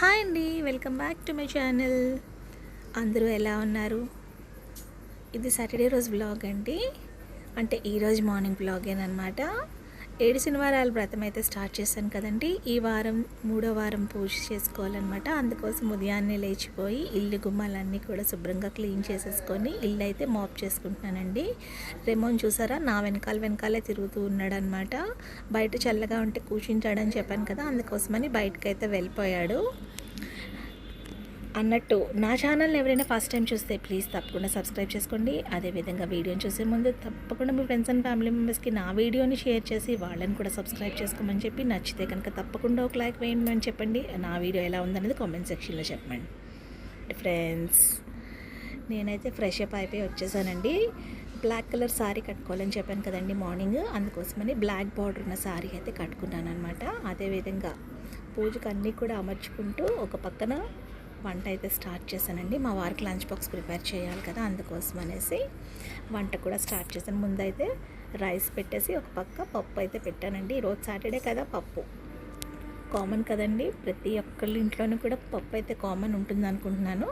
Hi అండి welcome back to my channel. అందరూ ఎలా ఉన్నారు? ఇది సాటర్డే రోజు బ్లాగ్ అండి. అంటే ఈరోజు మార్నింగ్ బ్లాగేనమాట ఏడు శనివారాల వ్రతం అయితే స్టార్ట్ చేశాను కదండి. ఈ వారం మూడో వారం పూజ చేసుకోవాలన్నమాట. అందుకోసం ఉదయాన్నే లేచిపోయి ఇల్లు గుమ్మాలన్నీ కూడా శుభ్రంగా క్లీన్ చేసేసుకొని ఇల్లు అయితే మాప్ చేసుకుంటున్నానండి. రెమోన్ చూసారా? నా వెనకాల వెనకాలే తిరుగుతూ ఉన్నాడనమాట బయట చల్లగా ఉంటే కూర్చుంటాడని చెప్పాను కదా అందుకోసమని బయటకైతే వెళ్ళిపోయాడు. అన్నట్టు నా ఛానల్ని ఎవరైనా ఫస్ట్ టైం చూస్తే ప్లీజ్ తప్పకుండా సబ్స్క్రైబ్ చేసుకోండి. అదేవిధంగా వీడియోని చూసే ముందు తప్పకుండా మీ ఫ్రెండ్స్ అండ్ ఫ్యామిలీ మెంబర్స్కి నా వీడియోని షేర్ చేసి వాళ్ళని కూడా సబ్స్క్రైబ్ చేసుకోమని చెప్పి నచ్చితే కనుక తప్పకుండా ఒక లైక్ వేయండి అని చెప్పండి. నా వీడియో ఎలా ఉందనేది కామెంట్ సెక్షన్లో చెప్పండి. ఫ్రెండ్స్ నేనైతే ఫ్రెష్ అప్ అయిపోయి వచ్చేసానండి. బ్లాక్ కలర్ శారీ కట్టుకోవాలని చెప్పాను కదండి మార్నింగ్ అందుకోసమని బ్లాక్ బార్డర్ ఉన్న శారీ అయితే కట్టుకున్నాను అనమాట అదేవిధంగా పూజకు అన్నీ కూడా అమర్చుకుంటూ ఒక పక్కన వంట అయితే స్టార్ట్ చేశానండి. మా వారికి లంచ్ బాక్స్ ప్రిపేర్ చేయాలి కదా అందుకోసం అనేసి వంట కూడా స్టార్ట్ చేశాను. ముందైతే రైస్ పెట్టేసి ఒక పక్క పప్పు అయితే పెట్టానండి. ఈరోజు సాటర్డే కదా పప్పు. కామన్ కదండి. ప్రతి ఒక్కళ్ళ ఇంట్లోనూ కూడా పప్పు అయితే కామన్ ఉంటుంది అనుకుంటున్నాను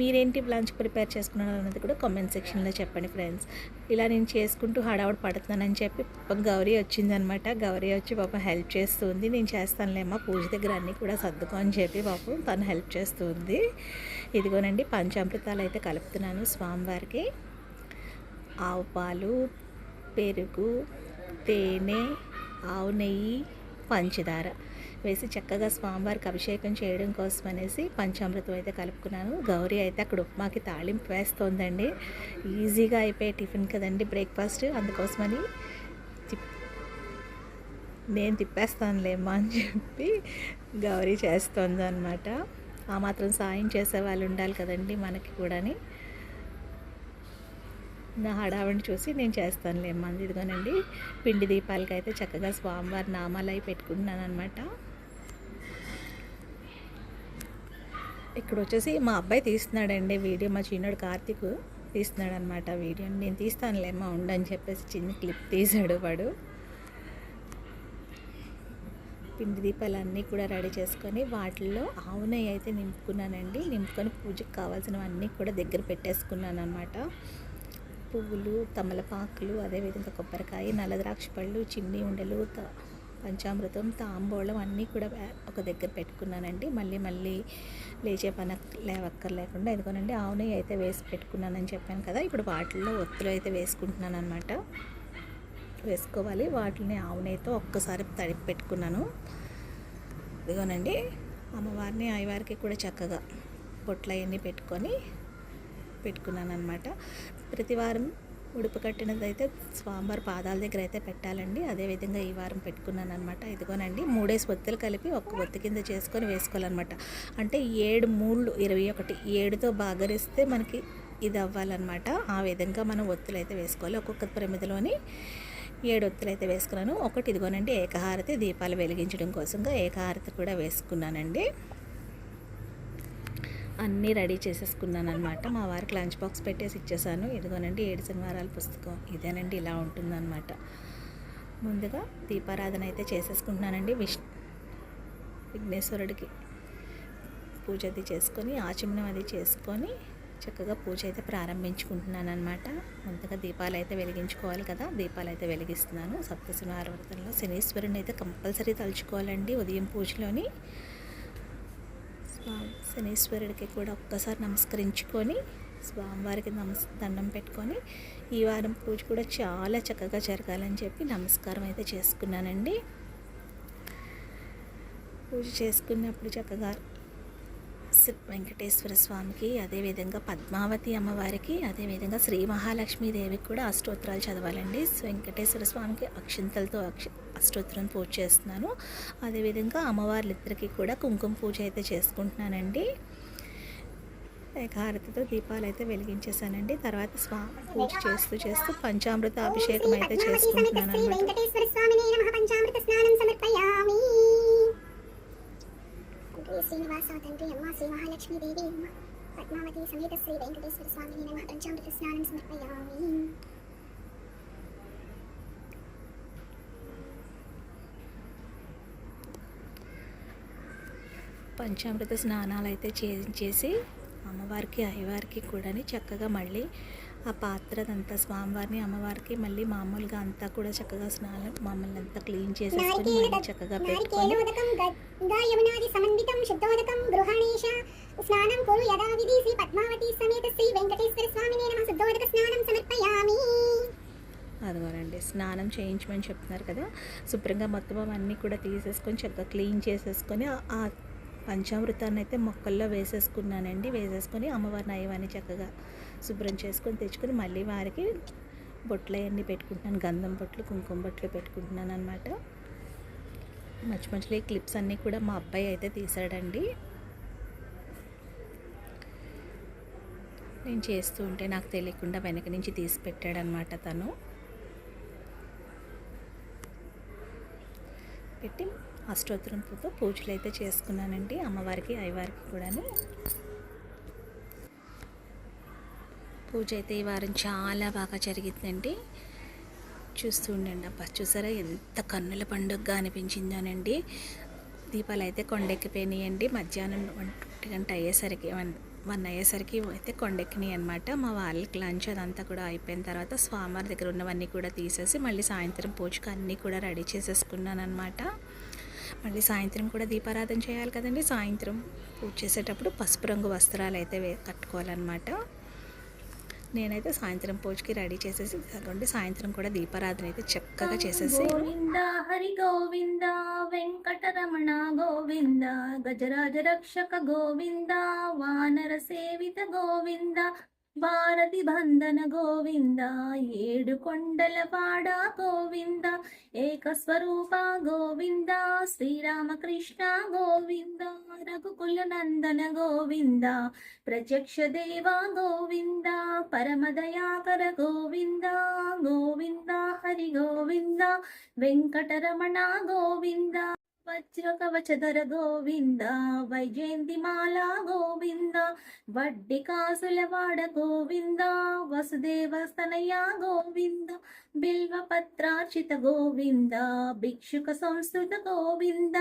మీరేంటి లంచ్ ప్రిపేర్ చేసుకున్నారు అన్నది కూడా కామెంట్ సెక్షన్లో చెప్పండి ఫ్రెండ్స్. ఇలా నేను చేసుకుంటూ హడావుడు పడుతున్నానని చెప్పి పాపం గౌరీ వచ్చిందనమాట. గౌరీ వచ్చి పాపం హెల్ప్ చేస్తుంది. నేను చేస్తానులేమ్మా పూజ దగ్గర అన్నీ కూడా సర్దుకో అని చెప్పి పాపం తను హెల్ప్ చేస్తుంది. ఇదిగోనండి పంచామృతాలు అయితే కలుపుతున్నాను స్వామివారికి. ఆవు పాలు పెరుగు తేనె ఆవు నెయ్యి పంచదార. వేసి చక్కగా స్వామివారికి అభిషేకం చేయడం కోసం అనేసి పంచామృతం అయితే కలుపుకున్నాను. గౌరీ అయితే అక్కడ ఉప్మాకి తాళింపు వేస్తోందండి. ఈజీగా అయిపోయే టిఫిన్ కదండి బ్రేక్ఫాస్ట్. అందుకోసమని నేను తిప్పేస్తానులేమ్మా అని చెప్పి గౌరీ చేస్తోంది అనమాట ఆ మాత్రం సాయం చేసే వాళ్ళు ఉండాలి కదండి మనకి కూడాని. నా హడావిడిని చూసి నేను చేస్తానులేమ్మా ఇదిగోనండి పిండి దీపాలకైతే చక్కగా స్వామివారి నామాలు అవి పెట్టుకుంటున్నాను అనమాట ఇక్కడ వచ్చేసి మా అబ్బాయి తీస్తున్నాడండి వీడియో మా చిన్నోడు కార్తీక్ తీస్తున్నాడు అనమాట వీడియో. నేను తీస్తానులేమ్మా ఉండని చెప్పేసి చిన్న క్లిప్ తీసాడు వాడు. పిండి దీపాలు అన్నీ కూడా రెడీ చేసుకొని వాటిల్లో ఆవు నెయ్యి అయితే నింపుకున్నానండి. నింపుకొని పూజకు కావాల్సినవన్నీ కూడా దగ్గర పెట్టేసుకున్నాను అనమాట పువ్వులు తమలపాకులు అదేవిధంగా కొబ్బరికాయ నల్ల ద్రాక్ష పళ్ళు చిన్ని ఉండలు త పంచామృతం తాంబూలం అన్నీ కూడా ఒక దగ్గర పెట్టుకున్నానండి. మళ్ళీ మళ్ళీ లేచే పని లేవక్కర్ లేకుండా ఎందుకనండి ఆవు నెయ్యి అయితే వేసి పెట్టుకున్నానని చెప్పాను కదా ఇప్పుడు వాటిల్లో ఒత్తులు అయితే వేసుకుంటున్నాను అనమాట వేసుకోవాలి వాటిని ఆవు నెయ్యితో ఒక్కసారి తడిపి పెట్టుకున్నాను. ఇదిగోనండి అమ్మవారిని అయ్యవారికి కూడా చక్కగా బొట్లు అవన్నీ పెట్టుకొని పెట్టుకున్నాను అనమాట ప్రతి వారం ఉడుపు కట్టినదైతే స్వామివారి పాదాల దగ్గర అయితే పెట్టాలండి అదేవిధంగా ఈ వారం పెట్టుకున్నాను అనమాట ఇదిగోనండి మూడేసి ఒత్తులు కలిపి ఒక్క ఒత్తి కింద చేసుకొని వేసుకోవాలన్నమాట. అంటే ఏడు మూళ్ళు ఇరవై ఒకటి ఏడుతో బాగరిస్తే మనకి ఇది అవ్వాలన్నమాట ఆ విధంగా మనం ఒత్తులు అయితే వేసుకోవాలి. ఒక్కొక్క పరిమితిలోని ఏడు ఒత్తులు అయితే వేసుకున్నాను. ఒకటి ఇదిగోనండి ఏకహారతి దీపాలు వెలిగించడం కోసంగా ఏకహారతి కూడా వేసుకున్నానండి. అన్నీ రెడీ చేసేసుకున్నాను అనమాట మా వారికి లంచ్ బాక్స్ పెట్టేసి ఇచ్చేసాను. ఇదిగోనండి ఏడు శనివారాల పుస్తకం. ఇదేనండి ఇలా ఉంటుందన్నమాట. ముందుగా దీపారాధన అయితే చేసేసుకుంటున్నానండి. విష్ విఘ్నేశ్వరుడికి పూజ అది చేసుకొని ఆచమనం అది చేసుకొని చక్కగా పూజ అయితే ప్రారంభించుకుంటున్నాను అనమాట ముందుగా దీపాలు అయితే వెలిగించుకోవాలి కదా దీపాలు అయితే వెలిగిస్తున్నాను. సప్తశనివార వ్రతంలో శనీశ్వరుని అయితే కంపల్సరీ తలుచుకోవాలండి ఉదయం పూజలోని. శనీశ్వరుడికి కూడా ఒక్కసారి నమస్కరించుకొని స్వామివారికి నమస్ దండం పెట్టుకొని ఈ వారం పూజ కూడా చాలా చక్కగా జరగాలని చెప్పి నమస్కారం అయితే చేసుకున్నానండి. పూజ చేసుకున్నప్పుడు చక్కగా వెంకటేశ్వర స్వామికి అదేవిధంగా పద్మావతి అమ్మవారికి అదేవిధంగా శ్రీ మహాలక్ష్మీదేవికి కూడా అష్టోత్తరాలు చదవాలండి. వెంకటేశ్వర స్వామికి అక్షింతలతో అక్ష అష్టోత్తరం పూజ చేస్తున్నాను. అదేవిధంగా అమ్మవార్లిద్దరికి కూడా కుంకుమ పూజ అయితే చేసుకుంటున్నానండి. హారతితో దీపాలు అయితే వెలిగించేసానండి తర్వాత స్వా పూజ చేస్తూ చేస్తూ పంచామృత అభిషేకం అయితే చేసుకుంటున్నాను అనమాట పద్మావతి సమేత శ్రీ వెంకటేశ్వర స్వామిని నమః పంచామృత స్నానం సమర్పయామి. పంచామృత స్నానాలు అయితే చేయించేసి అమ్మవారికి అయ్యవారికి కూడా చక్కగా మళ్ళీ ఆ పాత్ర అంతా స్వామివారిని అమ్మవారికి మళ్ళీ మామూలుగా అంతా కూడా చక్కగా స్నానం మమ్మల్ని అంతా క్లీన్ చేసేసుకొని మళ్ళీ చక్కగా స్నానం కురు యదా విధి శ్రీ పద్మావతి సమేత శ్రీ వెంకటేశ్వర స్వామినే నమ శుద్ధోదక స్నానం సమర్పయామి. అదిగోనండి స్నానం చేయించమని చెప్తున్నారు కదా శుభ్రంగా మొత్తం అవన్నీ కూడా తీసేసుకొని చక్కగా క్లీన్ చేసేసుకొని ఆ పంచామృతాన్ని అయితే మొక్కల్లో వేసేసుకున్నానండి. వేసేసుకొని అమ్మవారి అయ్యవారిని చక్కగా శుభ్రం చేసుకొని తెచ్చుకొని మళ్ళీ వారికి బొట్లు అవన్నీ పెట్టుకుంటున్నాను. గంధం బొట్లు కుంకుమ బొట్లు పెట్టుకుంటున్నాను అనమాట మంచి మంచి క్లిప్స్ అన్నీ కూడా మా అబ్బాయి అయితే తీసాడండి. నేను చేస్తూ ఉంటే నాకు తెలియకుండా వెనక నుంచి తీసి పెట్టాడనమాట తను. పెట్టి అష్టోత్తరంతో పూజలు అయితే చేసుకున్నానండి అమ్మవారికి అయ్యవారికి కూడాను. పూజ అయితే ఈ వారం చాలా బాగా జరిగిందండి. చూస్తూ ఉండండి అబ్బా చూసారా ఎంత కన్నుల పండుగగా అనిపించిందోనండి. దీపాలు అయితే కొండెక్కిపోయినాయండి మధ్యాహ్నం ఒంటి గంట అయ్యేసరికి వన్ వన్ అయ్యేసరికి అయితే కొండెక్కినాయి అనమాట మా వాళ్ళకి లంచ్ అదంతా కూడా అయిపోయిన తర్వాత స్వామివారి దగ్గర ఉన్నవన్నీ కూడా తీసేసి మళ్ళీ సాయంత్రం పూజకు అన్నీ కూడా రెడీ చేసేసుకున్నాను అనమాట మళ్ళీ సాయంత్రం కూడా దీపారాధన చేయాలి కదండి. సాయంత్రం పూజ చేసేటప్పుడు పసుపు రంగు వస్త్రాలు అయితే కట్టుకోవాలన్నమాట. నేనైతే సాయంత్రం పూజకి రెడీ చేసేసి కాకుండా సాయంత్రం కూడా దీపారాధన అయితే చక్కగా చేసేసి గోవింద హరి గోవింద వెంకటరమణ గోవింద గజరాజ రక్షక గోవింద వానర సేవిత గోవింద భారతి బంధన గోవింద ఏడు కొండల పాడ గోవింద ఏకస్వరూప గోవింద శ్రీరామకృష్ణ గోవింద రఘుకుల నందన గోవింద ప్రత్యక్ష దేవ గోవింద పరమదయాకర గోవింద గోవింద హరి గోవింద వెంకటరమణ గోవింద వజ్రకవచధర గోవింద వైజయంతి వైజయంతిమాల గోవింద వడ్డి కాసులవాడ గోవింద వసుదేవ స్తనయ గోవింద బిల్వపత్రార్చిత గోవింద భిక్షుక సంస్కృత గోవింద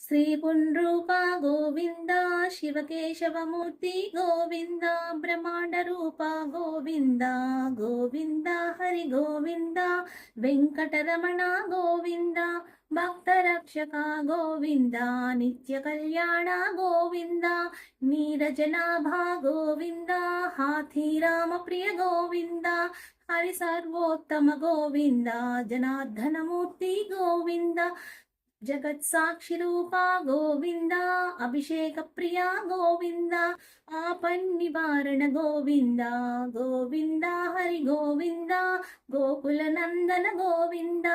శ్రీ పుండ్రూప గోవింద శివకేశవమూర్తి గోవింద బ్రహ్మాండ రూప గోవింద గోవింద హరి గోవింద వెంకటరమణ గోవింద భక్తరక్షక గోవింద నిత్య కళ్యాణ గోవింద నీరజనాభ గోవింద హాథీరామ ప్రియ గోవింద హరి సర్వోత్తమ గోవింద జనార్దనమూర్తి గోవింద జగత్ సాక్షి గోవింద అభిషేక ప్రియా గోవింద ఆపన్ నివారణ గోవింద గోవింద హరి గోవింద గోకుల నందన గోవింద.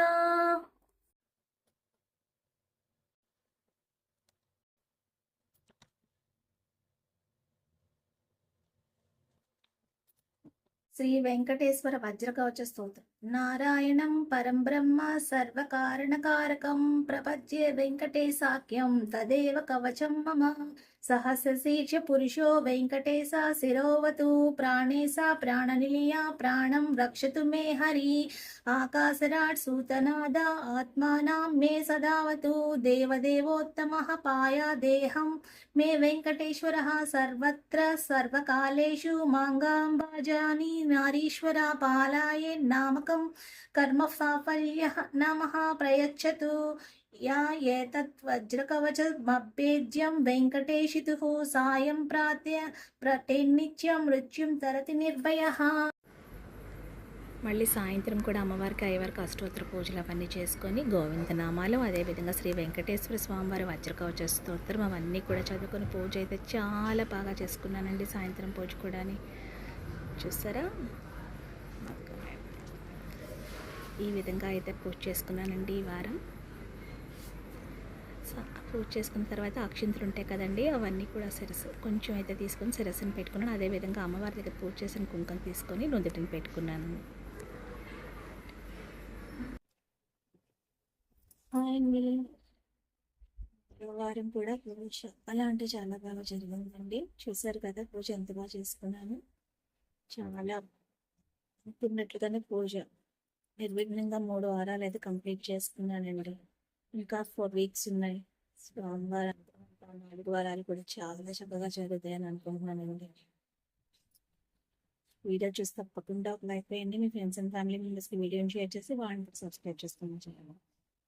శ్రీ వెంకటేశ్వర వజ్రకవచ స్తోత్రం. నారాయణం పరం బ్రహ్మ సర్వకారణకారకం ప్రపద్యే వెంకటేశాఖ్యం తదేవ కవచం మమ. సహస్రశీర్ష పురుషో వెంకటేశ శిరోవతు ప్రాణేశ ప్రాణనిలయ ప్రాణం రక్షతు మే హరి. ఆకాశరాట్ సూతనాద ఆత్మానాం మే సదావతు దేవదేవోత్తమ పాయ దేహం మే వెంకటేశ్వర సర్వత్ర సర్వకాలేషు మాంగాంబాజాని నారీశ్వర పాలాయ నామకం కర్మ సాఫల్య నమః ప్రయచ్చతు. యా ఏతత్ వజ్రకవచ మభ్యేద్యం సాయం ప్రాత్య ప్రటెన్నిత్యం మృత్యుం తరతి నిర్భయ. మళ్ళీ సాయంత్రం కూడా అమ్మవారికి అయ్యవారికి అష్టోత్తర పూజలు అవన్నీ చేసుకొని గోవింద నామాలు అదేవిధంగా శ్రీ వెంకటేశ్వర స్వామివారి వజ్రకవచ స్తోత్రం అవన్నీ కూడా చదువుకొని పూజ అయితే చాలా బాగా చేసుకున్నానండి సాయంత్రం పూజ కూడా చూస్తారా ఈ విధంగా అయితే పూజ చేసుకున్నానండి ఈ వారం. సో పూజ చేసుకున్న తర్వాత అక్షింతలు ఉంటాయి కదండి అవన్నీ కూడా శిరస్సు కొంచెం అయితే తీసుకొని శిరస్సుని పెట్టుకున్నాను. అదేవిధంగా అమ్మవారి దగ్గర పూజ చేసిన కుంకం తీసుకొని నుదుటిని పెట్టుకున్నాను. వారం కూడా పూజ అలా అంటే చాలా బాగా జరిగిందండి. చూసారు కదా పూజ ఎంత బాగా చేసుకున్నాను. చాలా అనుకున్నట్లుగానే పూజ. నిర్విఘ్నంగా మూడు వారాలు అయితే కంప్లీట్ చేసుకున్నానండి. ఇంకా ఫోర్ వీక్స్ ఉన్నాయి. సోమవారం నాలుగు వారాలు కూడా చాలా చక్కగా జరుగుతాయని అనుకుంటున్నానండి. వీడియో చూసి తప్పకుండా ఒక లైక్ వేయండి. మీ ఫ్రెండ్స్ అండ్ ఫ్యామిలీ మెంబర్స్కి వీడియోని షేర్ చేసి వాళ్ళని సబ్స్క్రైబ్ చేసుకుని చేయాలి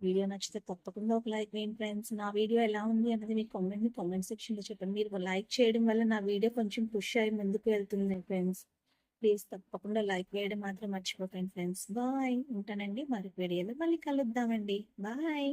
వీడియో నచ్చితే తప్పకుండా ఒక లైక్ వేయండి ఫ్రెండ్స్ నా వీడియో ఎలా ఉంది అన్నది మీ కామెంట్ కామెంట్ సెక్షన్లో చెప్పండి. మీరు లైక్ చేయడం వల్ల నా వీడియో కొంచెం పుష్ అయ్యి ముందుకు వెళ్తుంది ఫ్రెండ్స్ ప్లీజ్ తప్పకుండా లైక్ వేయడం మాత్రం మర్చిపోకండి ఫ్రెండ్స్. బాయ్ ఉంటానండి. మరి వీడియోలో మళ్ళీ కలుద్దామండి. బాయ్.